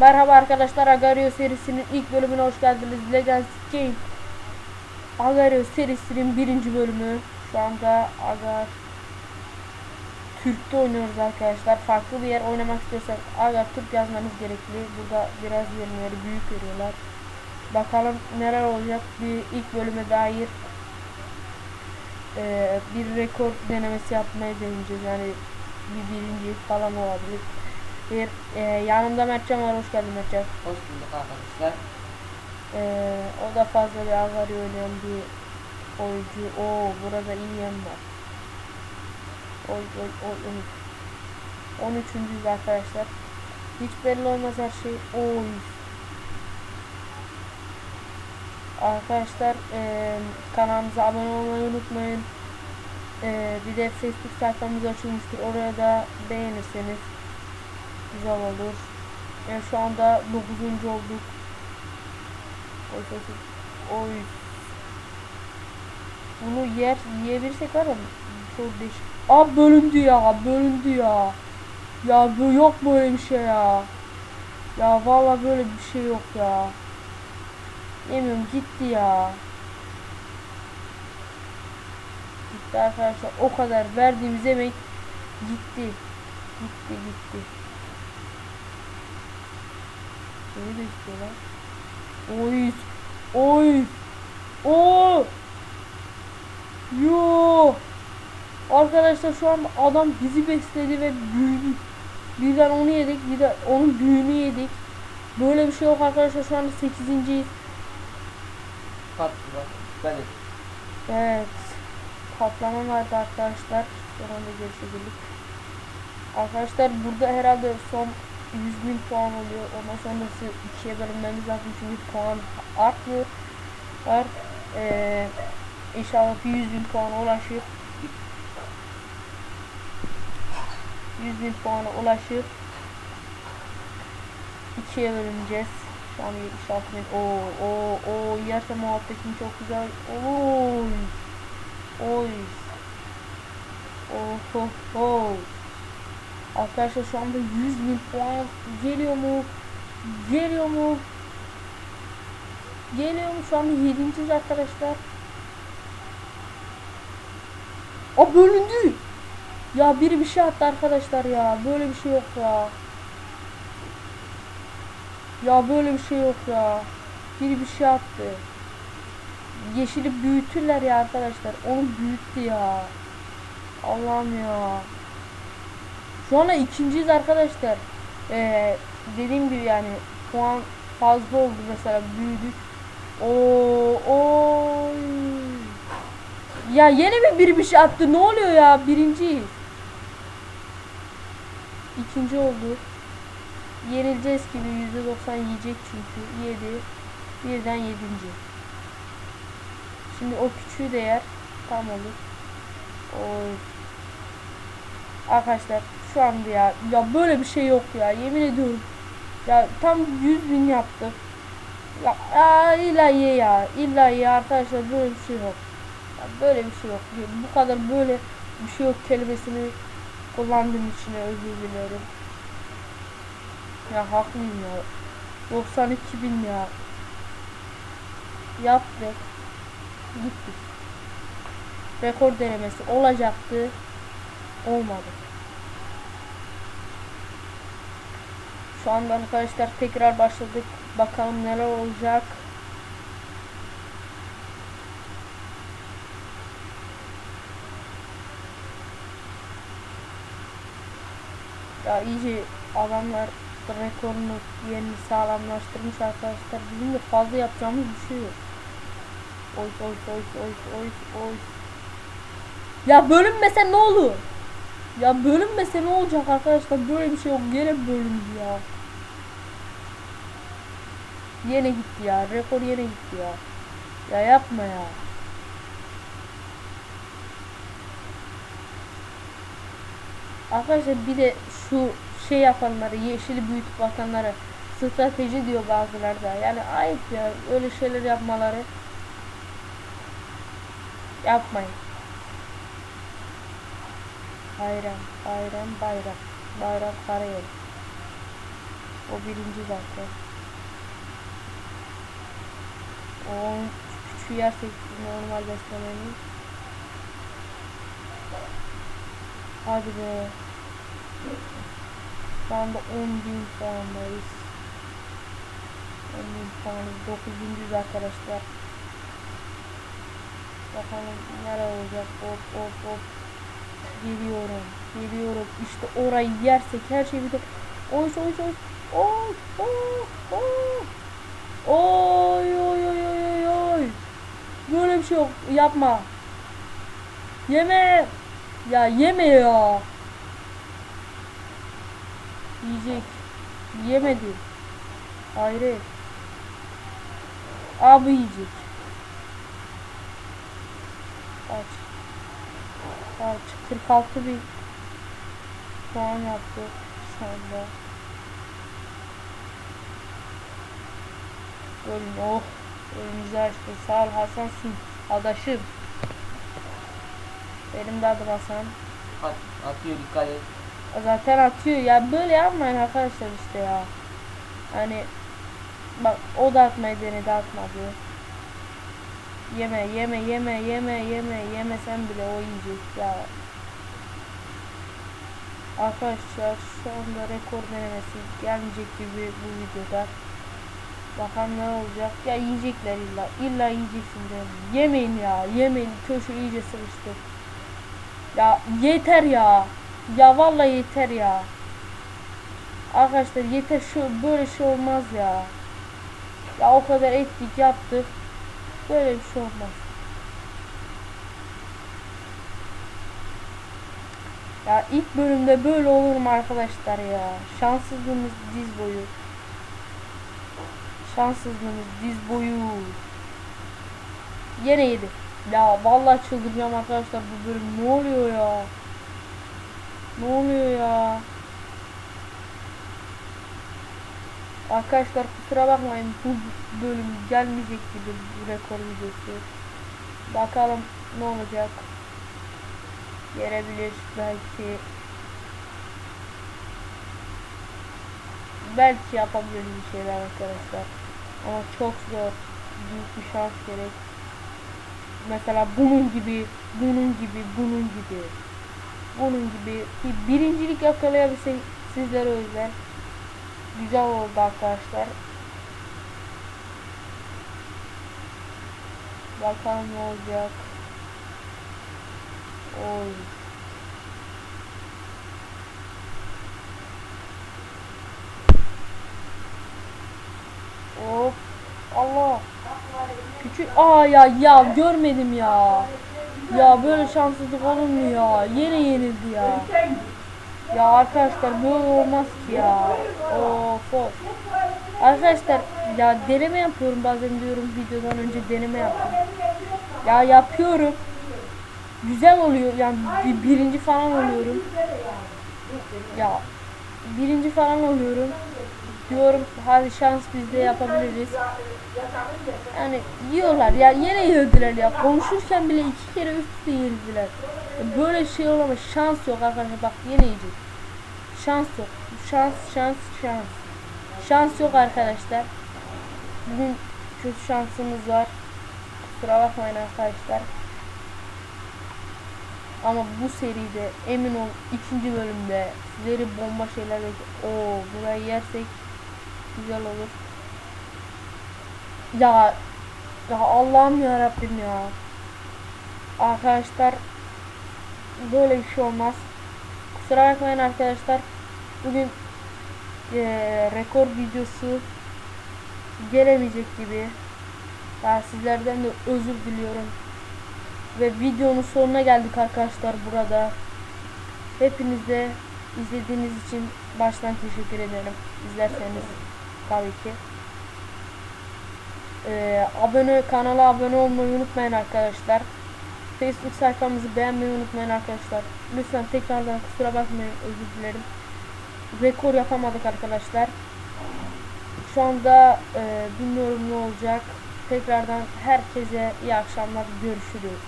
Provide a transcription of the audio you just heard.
Merhaba arkadaşlar Agario serisinin ilk bölümüne hoş geldiniz. Legends Game Agario serisinin birinci bölümü. Şu anda Agar Türk'te oynuyoruz arkadaşlar. Farklı bir yer oynamak istiyorsak Agar Türk yazmanız gerekli. Burada biraz yerleri büyük veriyorlar. Bakalım neler olacak. Bir ilk bölüme dair eee, bir rekor denemesi yapmaya deneyeceğiz. Yani bir birinci falan olabilir. Bir e, yanımda Mertcan var. Hoş geldin Mertcan. Hoş bulduk arkadaşlar. E, o da fazla bir Agari oynayan bir oyuncu. Oo burada iyi yem var. Oy oy oy oy. 13. arkadaşlar. Hiç belli olmaz her şey. Oy. Arkadaşlar e, kanalımıza abone olmayı unutmayın. E, bir de Facebook sayfamız açılmıştır. Oraya da beğenirseniz güzel olur. Yani şu anda 9. olduk. Oy oy oy. Bunu yer yiyebilirsek var ya çok değişik. Aa bölündü ya bölündü ya. Ya bu yok böyle bir şey ya. Ya vallahi böyle bir şey yok ya. Yemiyorum gitti ya. Gitti arkadaşlar o kadar verdiğimiz emek gitti. Gitti gitti. Beni de istiyorlar. Oy. Oy. Oo. Yo. Arkadaşlar şu an adam bizi besledi ve büyüdük. Birden onu yedik, bir de onun büyüğünü yedik. Böyle bir şey yok arkadaşlar. Şu anda 8.yiz. Patlı benim. Evet. Patlama vardı arkadaşlar. Son anda görüşebildik. Arkadaşlar burada herhalde son 100 bin puan oluyor. Ondan sonrası ikiye bölünmemiz lazım çünkü puan artmıyor. Var. Ee, inşallah bir 100 bin puana ulaşır. 100 bin puana ulaşır. İkiye bölüneceğiz. Şu an 76 bin. Oo, oo, oo. Yerse muhabbetim çok güzel. Oy. Oy. Oh, oh, oh. Arkadaşlar şu anda 100 bin puan geliyor mu? Geliyor mu? Geliyor mu? Şu anda 7. arkadaşlar. O bölündü. Ya biri bir şey attı arkadaşlar ya. Böyle bir şey yok ya. Ya böyle bir şey yok ya. Biri bir şey attı. Yeşili büyütürler ya arkadaşlar. Onu büyüttü ya. Allah'ım ya. Şu anda ikinciyiz arkadaşlar. Ee, dediğim gibi yani puan fazla oldu mesela büyüdük. Oo, oy. Ya yine mi biri bir şey attı? Ne oluyor ya? Birinciyiz. İkinci oldu. Yenileceğiz gibi %90 yiyecek çünkü. Yedi. Birden yedinci. Şimdi o küçüğü de yer. Tam olur. Oy. Arkadaşlar şu ya ya böyle bir şey yok ya yemin ediyorum. Ya tam 100 bin yaptık. Ya, ya illa ye ya. illa ye arkadaşlar böyle bir şey yok. Ya böyle bir şey yok. Bu kadar böyle bir şey yok kelimesini kullandığım için özür dilerim. Ya haklıyım ya. 92 bin ya. Yaptık. Gittik. Rekor denemesi olacaktı. Olmadı. Şu anda arkadaşlar tekrar başladık. Bakalım neler olacak. Ya iyice adamlar rekorunu yeni sağlamlaştırmış arkadaşlar. Bizim de fazla yapacağımız bir şey yok. Oy oy oy oy oy oy. Ya bölünmese ne olur? Ya bölünmese ne olacak arkadaşlar? Böyle bir şey yok. Gene bölündü ya. Yine gitti ya. Rekor yine gitti ya. Ya yapma ya. Arkadaşlar bir de şu şey yapanları, yeşili büyütüp atanları strateji diyor bazıları da. Yani ayıp ya. Öyle şeyler yapmaları. Yapmayın. Bayram, bayram, bayram. Bayram Karayel. O birinci zaten. O küçüğü yersek normal beslemeyi. Hadi be. Şu anda 10.000 puandayız. 10.000 puanız 900 arkadaşlar. Bakalım nereye olacak. Hop hop hop. Geliyorum. Geliyorum. İşte orayı yersek her şey biter. Oy oy oy. Oy oy oy. Oy oy şey yok. Yapma. Yeme. Ya yeme ya. Yiyecek. Yemedi. Hayret. Abi yiyecek. Kaç. Kaç. 46 bin puan yaptı şu anda. Ölüm oh. Önümüzü açtı. Sağ ol Hasan'sın. Adaşım. Benim de adım Hasan. At, atıyor dikkat et. Zaten atıyor. Ya böyle yapmayın arkadaşlar işte ya. Hani bak o da atmayı denedi atmadı. Yeme yeme yeme yeme yeme yemesen bile o yiyecek ya. Arkadaşlar şu anda rekor denemesi gelmeyecek gibi bu videoda. Bakalım ne olacak. Ya yiyecekler illa. İlla yiyeceksin canım. Yemeyin ya. Yemeyin. Köşe iyice sıkıştı. Ya yeter ya. Ya vallahi yeter ya. Arkadaşlar yeter şu böyle şey olmaz ya. Ya o kadar ettik yaptık. Böyle bir şey olmaz. Ya ilk bölümde böyle olur mu arkadaşlar ya? Şanssızlığımız diz boyu. Şanssızlığımız diz boyu. Yine yedi. Ya vallahi çıldıracağım arkadaşlar bu bölüm ne oluyor ya? Ne oluyor ya? Arkadaşlar kusura bakmayın bu bölüm gelmeyecek gibi bu rekor videosu. Bakalım ne olacak. Gelebilir belki. Belki yapabiliriz bir şeyler arkadaşlar. Ama çok zor. Büyük bir şans gerek. Mesela bunun gibi, bunun gibi, bunun gibi. Bunun gibi bir birincilik yakalayabilsek sizlere özel. Güzel oldu arkadaşlar. Bakalım ne olacak. Oy. Hop. Allah. Küçük. Aa ya ya görmedim ya. Ya böyle şanssızlık olur mu ya? Yine yenildi ya. Ya arkadaşlar böyle olmaz ki ya. Of of. Arkadaşlar ya deneme yapıyorum bazen diyorum videodan önce deneme yaptım. Ya yapıyorum. Güzel oluyor yani bir, birinci falan oluyorum. Ya birinci falan oluyorum. Diyorum hadi şans biz de yapabiliriz. Yani yiyorlar ya yine yediler ya konuşurken bile iki kere üst üste yenildiler. Ya Böyle şey olamaz şans yok arkadaşlar bak yine yiyecek. Şans yok. Şans şans şans. Şans yok arkadaşlar. Bugün kötü şansımız var. Kusura bakmayın arkadaşlar. Ama bu seride emin ol ikinci bölümde sizleri bomba şeyler. Oo burayı yersek güzel olur. Ya ya Allah'ım ya Rabbim ya. Arkadaşlar böyle bir şey olmaz. Kusura bakmayın arkadaşlar. Bugün eee, rekor videosu gelemeyecek gibi. Ya sizlerden de özür diliyorum. Ve videonun sonuna geldik arkadaşlar burada. Hepinize izlediğiniz için baştan teşekkür ederim. İzlerseniz tabii ki. Ee, abone kanala abone olmayı unutmayın arkadaşlar. Facebook sayfamızı beğenmeyi unutmayın arkadaşlar. Lütfen tekrardan kusura bakmayın özür dilerim. Rekor yapamadık arkadaşlar. Şu anda e, bilmiyorum ne olacak. Tekrardan herkese iyi akşamlar görüşürüz.